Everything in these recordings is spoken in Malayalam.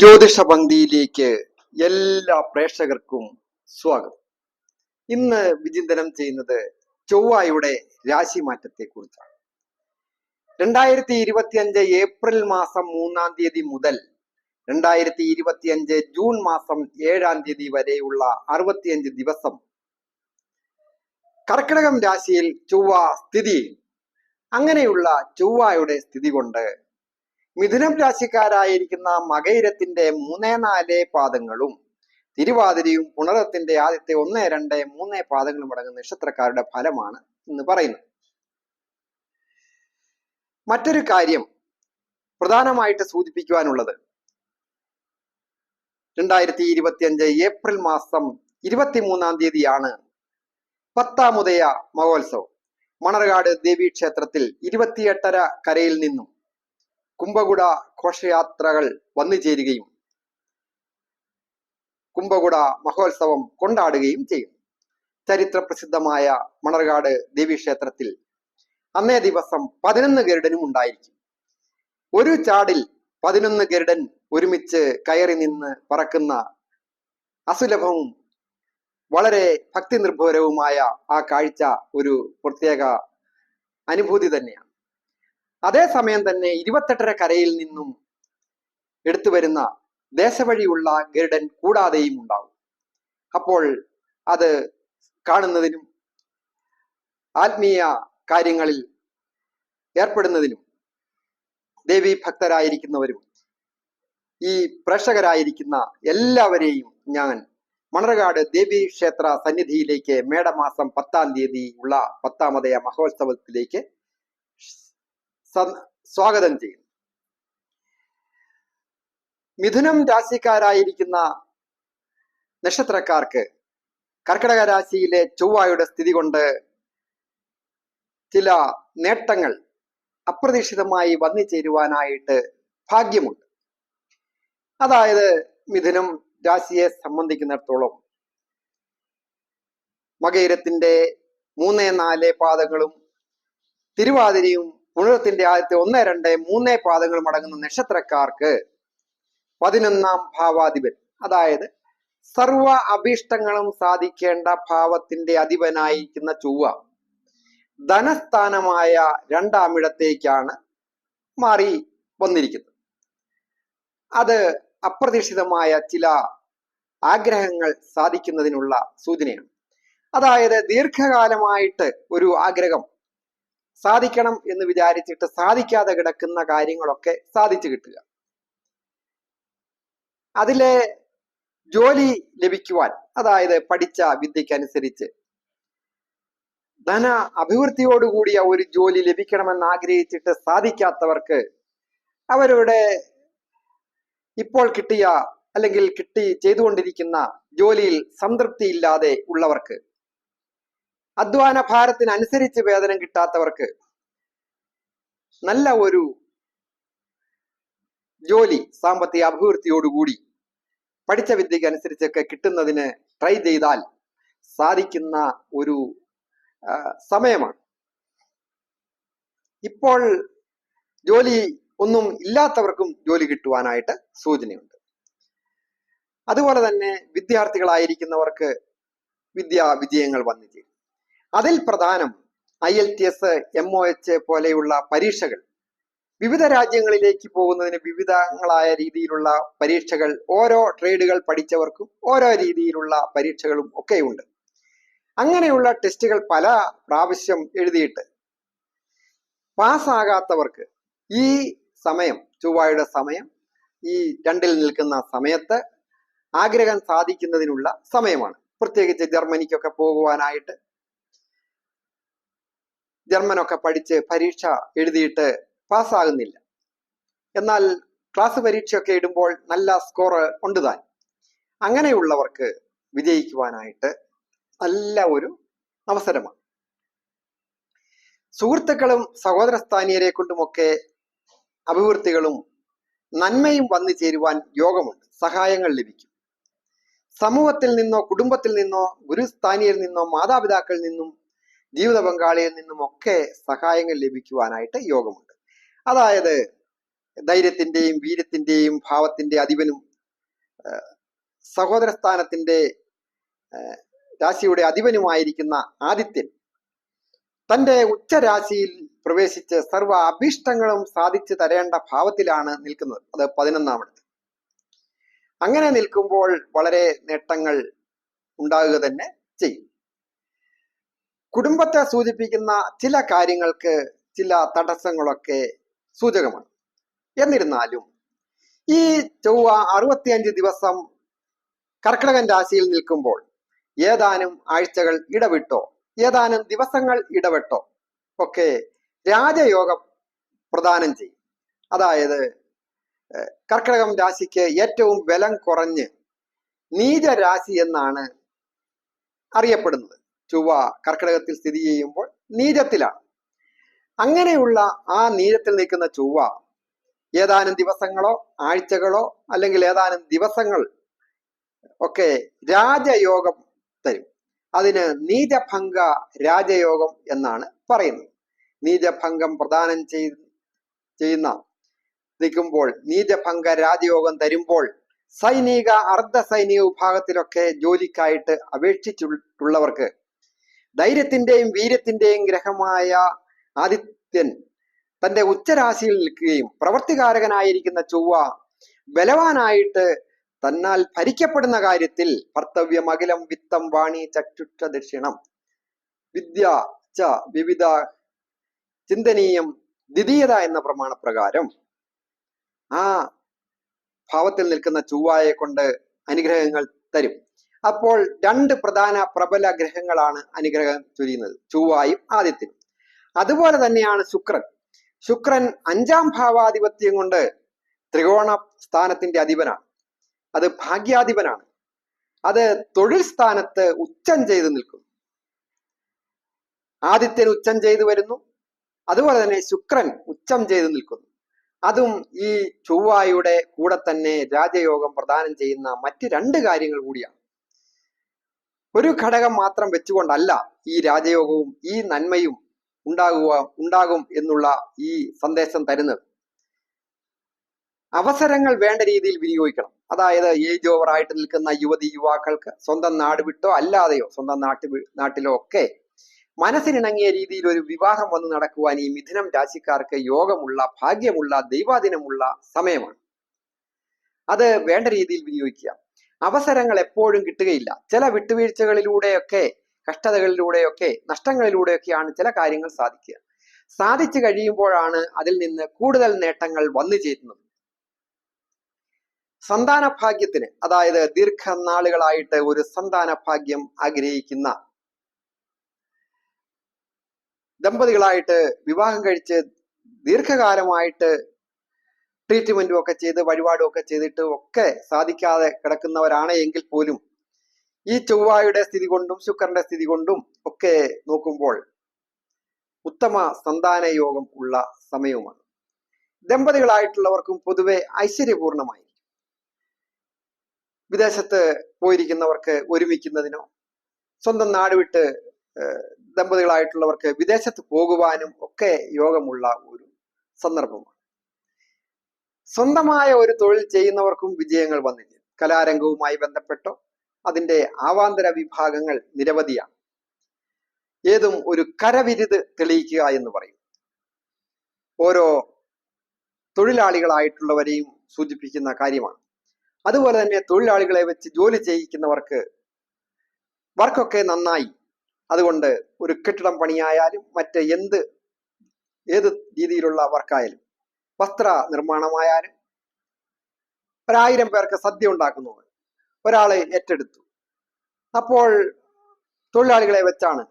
ജ്യോതിഷ പങ്ക്തിയിലേക്ക് എല്ലാ പ്രേക്ഷകർക്കും സ്വാഗതം. ഇന്ന് വിചിന്തനം ചെയ്യുന്നത് ചൊവ്വായുടെ രാശി മാറ്റത്തെ കുറിച്ചാണ് രണ്ടായിരത്തി ഇരുപത്തിയഞ്ച് ഏപ്രിൽ മാസം മൂന്നാം തീയതി മുതൽ രണ്ടായിരത്തി ഇരുപത്തിയഞ്ച് ജൂൺ മാസം ഏഴാം തീയതി വരെയുള്ള അറുപത്തിയഞ്ച് ദിവസം കർക്കിടകം രാശിയിൽ ചൊവ്വ സ്ഥിതി അങ്ങനെയുള്ള ചൊവ്വയുടെ സ്ഥിതി കൊണ്ട് മിഥുനം രാശിക്കാരായിരിക്കുന്ന മകയിരത്തിന്റെ മൂന്നേ നാല് പാദങ്ങളും തിരുവാതിരയും പുണരത്തിന്റെ ആദ്യത്തെ ഒന്ന് രണ്ട് മൂന്ന് പാദങ്ങളും അടങ്ങുന്ന നക്ഷത്രക്കാരുടെ ഫലമാണ് ഇന്ന് പറയുന്നത് മറ്റൊരു കാര്യം പ്രധാനമായിട്ട് സൂചിപ്പിക്കുവാനുള്ളത്. രണ്ടായിരത്തി ഇരുപത്തി അഞ്ച് ഏപ്രിൽ മാസം ഇരുപത്തിമൂന്നാം തീയതിയാണ് പത്താമുദയ മഹോത്സവം. മണർകാട് ദേവീ ക്ഷേത്രത്തിൽ ഇരുപത്തിയെട്ടര കരയിൽ നിന്നും കുംഭകുട ഘോഷയാത്രകൾ വന്നു ചേരുകയും കുംഭകുട മഹോത്സവം കൊണ്ടാടുകയും ചെയ്യും. ചരിത്ര പ്രസിദ്ധമായ മണർകാട് ദേവീക്ഷേത്രത്തിൽ അന്നേ ദിവസം പതിനൊന്ന് ഗരുഡനും ഉണ്ടായിരിക്കും. ഒരു ചാടിൽ പതിനൊന്ന് ഗരുഡൻ ഒരുമിച്ച് കയറി നിന്ന് പറക്കുന്ന അസുലഭവും വളരെ ഭക്തി നിർഭരവുമായ ആ കാഴ്ച ഒരു പ്രത്യേക അനുഭൂതി തന്നെയാണ്. അതേസമയം തന്നെ ഇരുപത്തെട്ടര കരയിൽ നിന്നും എടുത്തു വരുന്ന ദേശവഴിയുള്ള ഗരുഡൻ കൂടാതെയും ഉണ്ടാവും. അപ്പോൾ അത് കാണുന്നതിനും ആത്മീയ കാര്യങ്ങളിൽ ഏർപ്പെടുന്നതിനും ദേവി ഭക്തരായിരിക്കുന്നവരും ഈ പ്രേക്ഷകരായിരിക്കുന്ന എല്ലാവരെയും ഞാൻ മണർകാട് ദേവി ക്ഷേത്ര സന്നിധിയിലേക്ക് മേടമാസം പത്താം തീയതി ഉള്ള പത്താമതയ മഹോത്സവത്തിലേക്ക് സ്വാഗതം ചെയ്യും മിഥുനം രാശിക്കാരായിരിക്കുന്ന നക്ഷത്രക്കാർക്ക് കർക്കിടക രാശിയിലെ ചൊവ്വായുടെ സ്ഥിതി കൊണ്ട് ചില നേട്ടങ്ങൾ അപ്രതീക്ഷിതമായി വന്നു ചേരുവാനായിട്ട് ഭാഗ്യമുണ്ട്. അതായത് മിഥുനം രാശിയെ സംബന്ധിക്കുന്നിടത്തോളം മകയിരത്തിന്റെ മൂന്ന് നാല് പാദങ്ങളും തിരുവാതിരയും പുണരത്തിന്റെ ആദ്യത്തെ ഒന്ന് രണ്ട് മൂന്ന് പാദങ്ങൾ മടങ്ങുന്ന നക്ഷത്രക്കാർക്ക് പതിനൊന്നാം ഭാവാധിപൻ. അതായത് സർവ അഭീഷ്ടങ്ങളും സാധിക്കേണ്ട ഭാവത്തിന്റെ അധിപനായിരിക്കുന്ന ചൊവ്വ ധനസ്ഥാനമായ രണ്ടാമിടത്തേക്കാണ് മാറി വന്നിരിക്കുന്നത്. അത് അപ്രതീക്ഷിതമായ ചില ആഗ്രഹങ്ങൾ സാധിക്കുന്നതിനുള്ള സൂചനയാണ്. അതായത് ദീർഘകാലമായിട്ട് ഒരു ആഗ്രഹം സാധിക്കണം എന്ന് വിചാരിച്ചിട്ട് സാധിക്കാതെ കിടക്കുന്ന കാര്യങ്ങളൊക്കെ സാധിച്ചു കിട്ടുക. അതിലെ ജോലി ലഭിക്കുവാൻ അതായത് പഠിച്ച വിദ്യക്കനുസരിച്ച് ധന അഭിവൃദ്ധിയോടുകൂടിയ ഒരു ജോലി ലഭിക്കണമെന്ന് ആഗ്രഹിച്ചിട്ട് സാധിക്കാത്തവർക്ക് അവരുടെ ഇപ്പോൾ കിട്ടിയ അല്ലെങ്കിൽ കിട്ടി ചെയ്തുകൊണ്ടിരിക്കുന്ന ജോലിയിൽ സംതൃപ്തി ഇല്ലാതെ ഉള്ളവർക്ക് അധ്വാന ഭാരത്തിനനുസരിച്ച് വേതനം കിട്ടാത്തവർക്ക് നല്ല ഒരു ജോലി സാമ്പത്തിക അഭിവൃദ്ധിയോടുകൂടി പഠിച്ച വിദ്യക്ക് അനുസരിച്ചൊക്കെ കിട്ടുന്നതിന് ട്രൈ ചെയ്താൽ സാധിക്കുന്ന ഒരു സമയമാണ്. ഇപ്പോൾ ജോലി ഒന്നും ഇല്ലാത്തവർക്കും ജോലി കിട്ടുവാനായിട്ട് സൂചനയുണ്ട്. അതുപോലെ തന്നെ വിദ്യാർത്ഥികളായിരിക്കുന്നവർക്ക് വിദ്യാ വിജയങ്ങൾ വന്നു ചേരും. അതിൽ പ്രധാനം I L T S M O H പോലെയുള്ള പരീക്ഷകൾ. വിവിധ രാജ്യങ്ങളിലേക്ക് പോകുന്നതിന് വിവിധങ്ങളായ രീതിയിലുള്ള പരീക്ഷകൾ ഓരോ ട്രേഡുകൾ പഠിച്ചവർക്കും ഓരോ രീതിയിലുള്ള പരീക്ഷകളും ഒക്കെയുണ്ട്. അങ്ങനെയുള്ള ടെസ്റ്റുകൾ പല പ്രാവശ്യം എഴുതിയിട്ട് പാസ്സാകാത്തവർക്ക് ഈ സമയം ചൊവ്വായുടെ സമയം ഈ രണ്ടിൽ നിൽക്കുന്ന സമയത്ത് ആഗ്രഹം സാധിക്കുന്നതിനുള്ള സമയമാണ്. പ്രത്യേകിച്ച് ജർമ്മനിക്കൊക്കെ പോകുവാനായിട്ട് ജർമ്മനൊക്കെ പഠിച്ച് പരീക്ഷ എഴുതിയിട്ട് പാസ്സാകുന്നില്ല. എന്നാൽ ക്ലാസ് പരീക്ഷയൊക്കെ ഇടുമ്പോൾ നല്ല സ്കോർ ഉണ്ട് താൻ. അങ്ങനെയുള്ളവർക്ക് വിജയിക്കുവാനായിട്ട് നല്ല ഒരു അവസരമാണ്. സുഹൃത്തുക്കളും സഹോദര സ്ഥാനീയരെ കൊണ്ടുമൊക്കെ അഭിവൃദ്ധികളും നന്മയും വന്നു ചേരുവാൻ യോഗമുണ്ട്. സഹായങ്ങൾ ലഭിക്കും. സമൂഹത്തിൽ നിന്നോ കുടുംബത്തിൽ നിന്നോ ഗുരുസ്ഥാനീയരിൽ നിന്നോ മാതാപിതാക്കളിൽ നിന്നും ജീവിത പങ്കാളിയിൽ നിന്നുമൊക്കെ സഹായങ്ങൾ ലഭിക്കുവാനായിട്ട് യോഗമുണ്ട്. അതായത് ധൈര്യത്തിന്റെയും വീര്യത്തിന്റെയും ഭാവത്തിന്റെ അധിപനും സഹോദര സ്ഥാനത്തിന്റെ ഏഹ്, രാശിയുടെ അധിപനുമായിരിക്കുന്ന ആദിത്യൻ തന്റെ ഉച്ചരാശിയിൽ പ്രവേശിച്ച് സർവ അഭീഷ്ടങ്ങളും സാധിച്ചു തരേണ്ട ഭാവത്തിലാണ് നിൽക്കുന്നത്. അത് പതിനൊന്നാമത് അങ്ങനെ നിൽക്കുമ്പോൾ വളരെ നേട്ടങ്ങൾ ഉണ്ടാകുക തന്നെ ചെയ്യും. കുടുംബത്തെ സൂചിപ്പിക്കുന്ന ചില കാര്യങ്ങൾക്ക് ചില തടസ്സങ്ങളൊക്കെ സൂചകമാണ്. എന്നിരുന്നാലും ഈ ചൊവ്വ അറുപത്തിയഞ്ച് ദിവസം കർക്കിടകൻ രാശിയിൽ നിൽക്കുമ്പോൾ ഏതാനും ആഴ്ചകൾ ഇടവിട്ടോ ഏതാനും ദിവസങ്ങൾ ഇടവിട്ടോ ഒക്കെ രാജയോഗം പ്രദാനം ചെയ്യും. അതായത് കർക്കിടകം രാശിക്ക് ഏറ്റവും ബലം കുറഞ്ഞ് നീചരാശി എന്നാണ് അറിയപ്പെടുന്നത്. ചൊവ്വ കർക്കിടകത്തിൽ സ്ഥിതി ചെയ്യുമ്പോൾ നീചത്തിലാണ്. അങ്ങനെയുള്ള ആ നീചത്തിൽ നിൽക്കുന്ന ചൊവ്വ ഏതാനും ദിവസങ്ങളോ ആഴ്ചകളോ അല്ലെങ്കിൽ ഏതാനും ദിവസങ്ങൾ ഒക്കെ രാജയോഗം തരും. അതിന് നീചഭംഗ രാജയോഗം എന്നാണ് പറയുന്നത്. നീചഭംഗം പ്രദാനം ചെയ് ചെയ്യുന്ന നിൽക്കുമ്പോൾ നീചഭംഗ രാജയോഗം തരുമ്പോൾ സൈനിക അർദ്ധ സൈനിക വിഭാഗത്തിലൊക്കെ ജോലിക്കായിട്ട് അപേക്ഷിച്ചിട്ടുള്ളവർക്ക് ധൈര്യത്തിന്റെയും വീര്യത്തിന്റെയും ഗ്രഹമായ ആദിത്യൻ തന്റെ ഉച്ചരാശിയിൽ നിൽക്കുകയും പ്രവർത്തികാരകനായിരിക്കുന്ന ചൊവ്വ ബലവാനായിട്ട് തന്നാൽ ഭരിക്കപ്പെടുന്ന കാര്യത്തിൽ ഭർത്തവ്യം അഖിലം വിത്തം വാണി ചക്ഷുഷ ദക്ഷിണം. വിദ്യ ച വിവിധ ചിന്തനീയം ദ്വിതീയത എന്ന പ്രമാണപ്രകാരം ആ ഭാവത്തിൽ നിൽക്കുന്ന ചൊവ്വായെ കൊണ്ട് അനുഗ്രഹങ്ങൾ തരും. അപ്പോൾ രണ്ട് പ്രധാന പ്രബല ഗ്രഹങ്ങളാണ് അനുഗ്രഹം ചൊരിയുന്നത് ചൊവ്വായും ആദിത്യനും അതുപോലെ തന്നെയാണ് ശുക്രൻ. ശുക്രൻ അഞ്ചാം ഭാവാധിപത്യം കൊണ്ട് ത്രികോണ സ്ഥാനത്തിന്റെ അധിപനാണ്. അത് ഭാഗ്യാധിപനാണ്. അത് തൊഴിൽ സ്ഥാനത്ത് ഉച്ചം ചെയ്ത് നിൽക്കും. ആദിത്യൻ ഉച്ചം ചെയ്തു വരുന്നു. അതുപോലെ തന്നെ ശുക്രൻ ഉച്ചം ചെയ്ത് നിൽക്കുന്നു. അതും ഈ ചൊവ്വായുടെ കൂടെ തന്നെ രാജയോഗം പ്രദാനം ചെയ്യുന്ന മറ്റ് രണ്ട് കാര്യങ്ങൾ കൂടിയാണ്. ഒരു ഘടകം മാത്രം വെച്ചുകൊണ്ടല്ല ഈ രാജയോഗവും ഈ നന്മയും ഉണ്ടാകുക ഉണ്ടാകും എന്നുള്ള ഈ സന്ദേശം തരുന്നത്. അവസരങ്ങൾ വേണ്ട രീതിയിൽ വിനിയോഗിക്കണം. അതായത് ഏജ് ഓവർ ആയിട്ട് നിൽക്കുന്ന യുവതി യുവാക്കൾക്ക് സ്വന്തം നാട് വിട്ടോ അല്ലാതെയോ സ്വന്തം നാട്ടിൽ നാട്ടിലോ ഒക്കെ മനസ്സിനിണങ്ങിയ രീതിയിൽ ഒരു വിവാഹം വന്ന് നടക്കുവാൻ ഈ മിഥുനം രാശിക്കാർക്ക് യോഗമുള്ള ഭാഗ്യമുള്ള ദൈവാധീനമുള്ള സമയമാണ്. അത് വേണ്ട രീതിയിൽ വിനിയോഗിക്കുക. അവസരങ്ങൾ എപ്പോഴും കിട്ടുകയില്ല. ചില വിട്ടുവീഴ്ചകളിലൂടെയൊക്കെ കഷ്ടതകളിലൂടെയൊക്കെ നഷ്ടങ്ങളിലൂടെയൊക്കെയാണ് ചില കാര്യങ്ങൾ സാധിക്കുക. സാധിച്ചു കഴിയുമ്പോഴാണ് അതിൽ നിന്ന് കൂടുതൽ നേട്ടങ്ങൾ വന്നു ചേരുന്നത്. സന്താന ഭാഗ്യത്തിന് അതായത് ദീർഘനാളുകളായിട്ട് ഒരു സന്താന ഭാഗ്യം ആഗ്രഹിക്കുന്ന ദമ്പതികളായിട്ട് വിവാഹം കഴിച്ച് ദീർഘകാലമായിട്ട് ട്രീറ്റ്മെന്റും ഒക്കെ ചെയ്ത് വഴിപാടും ഒക്കെ ചെയ്തിട്ട് ഒക്കെ സാധിക്കാതെ കിടക്കുന്നവരാണ് എങ്കിൽ പോലും ഈ ചൊവ്വായുടെ സ്ഥിതി കൊണ്ടും ശുക്രന്റെ സ്ഥിതി കൊണ്ടും ഒക്കെ നോക്കുമ്പോൾ ഉത്തമ സന്താന യോഗം ഉള്ള സമയവുമാണ്. ദമ്പതികളായിട്ടുള്ളവർക്കും പൊതുവെ ഐശ്വര്യപൂർണമായിരിക്കും. വിദേശത്ത് പോയിരിക്കുന്നവർക്ക് ഒരുമിക്കുന്നതിനോ സ്വന്തം നാട് വിട്ട് ദമ്പതികളായിട്ടുള്ളവർക്ക് വിദേശത്ത് പോകുവാനും ഒക്കെ യോഗമുള്ള ഒരു സന്ദർഭമാണ്. സ്വന്തമായ ഒരു തൊഴിൽ ചെയ്യുന്നവർക്കും വിജയങ്ങൾ വന്നില്ല? കലാരംഗവുമായി ബന്ധപ്പെട്ടോ? അതിന്റെ ആവാന്തര വിഭാഗങ്ങൾ നിരവധിയാണ്. ഏതും ഒരു കരവിരുത് തെളിയിക്കുക എന്ന് പറയും. ഓരോ തൊഴിലാളികളായിട്ടുള്ളവരെയും സൂചിപ്പിക്കുന്ന കാര്യമാണ്. അതുപോലെ തന്നെ തൊഴിലാളികളെ വെച്ച് ജോലി ചെയ്യിക്കുന്നവർക്ക് വർക്കൊക്കെ നന്നായി. അതുകൊണ്ട് ഒരു കെട്ടിടം പണിയായാലും മറ്റ് എന്ത് ഏത് രീതിയിലുള്ള വർക്കായാലും വസ്ത്ര നിർമ്മാണമായാലും ഒരായിരം പേർക്ക് സദ്യ ഉണ്ടാക്കുന്നത് ഒരാളെ ഏറ്റെടുത്തു. അപ്പോൾ തൊഴിലാളികളെ വെച്ചാണ്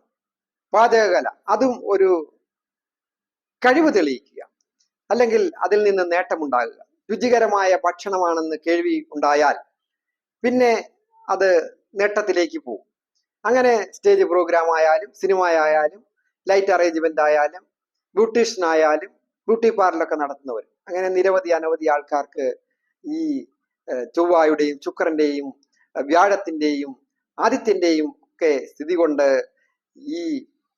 പാചകകല അതും ഒരു കഴിവ് തെളിയിക്കുക. അല്ലെങ്കിൽ അതിൽ നിന്ന് നേട്ടമുണ്ടാകുക. രുചികരമായ ഭക്ഷണമാണെന്ന് കേൾവി ഉണ്ടായാൽ പിന്നെ അത് നേട്ടത്തിലേക്ക് പോകും. അങ്ങനെ സ്റ്റേജ് പ്രോഗ്രാം ആയാലും സിനിമ ആയാലും ലൈറ്റ് അറേഞ്ച്മെന്റ് ആയാലും ബ്യൂട്ടീഷ്യൻ ആയാലും ബ്യൂട്ടി പാർലറൊക്കെ നടത്തുന്നവർ അങ്ങനെ നിരവധി അനവധി ആൾക്കാർക്ക് ഈ ചൊവ്വായുടെയും ശുക്രന്റെയും വ്യാഴത്തിന്റെയും ആദിത്യന്റെയും ഒക്കെ സ്ഥിതി കൊണ്ട് ഈ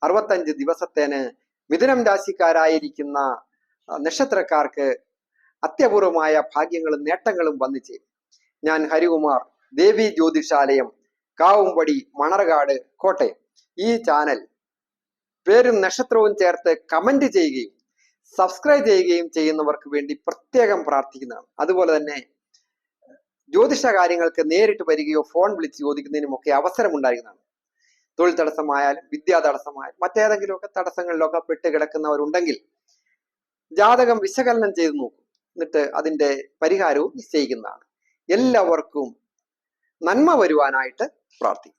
അറുപത്തഞ്ച് ദിവസത്തേന് മിഥുനം രാശിക്കാരായിരിക്കുന്ന നക്ഷത്രക്കാർക്ക് അത്യപൂർവമായ ഭാഗ്യങ്ങളും നേട്ടങ്ങളും വന്നു ചേരും. ഞാൻ ഹരികുമാർ ദേവി ജ്യോതിഷാലയം കാവുംപടി മണർകാട് കോട്ടയം. ഈ ചാനൽ പേരും നക്ഷത്രവും ചേർത്ത് കമന്റ് ചെയ്യുകയും സബ്സ്ക്രൈബ് ചെയ്യുകയും ചെയ്യുന്നവർക്ക് വേണ്ടി പ്രത്യേകം പ്രാർത്ഥിക്കുന്നതാണ്. അതുപോലെ തന്നെ ജ്യോതിഷ കാര്യങ്ങൾക്ക് നേരിട്ട് വരികയോ ഫോൺ വിളിച്ച് ചോദിക്കുന്നതിനും ഒക്കെ അവസരം ഉണ്ടായിരിക്കുന്നതാണ് തൊഴിൽ തടസ്സമായാലും വിദ്യാ തടസ്സമായാലും മറ്റേതെങ്കിലുമൊക്കെ തടസ്സങ്ങളിലൊക്കെ പെട്ട് കിടക്കുന്നവരുണ്ടെങ്കിൽ ജാതകം വിശകലനം ചെയ്തു നോക്കും. എന്നിട്ട് അതിന്റെ പരിഹാരവും നിശ്ചയിക്കുന്നതാണ്. എല്ലാവർക്കും നന്മ വരുവാനായിട്ട് പ്രാർത്ഥിക്കും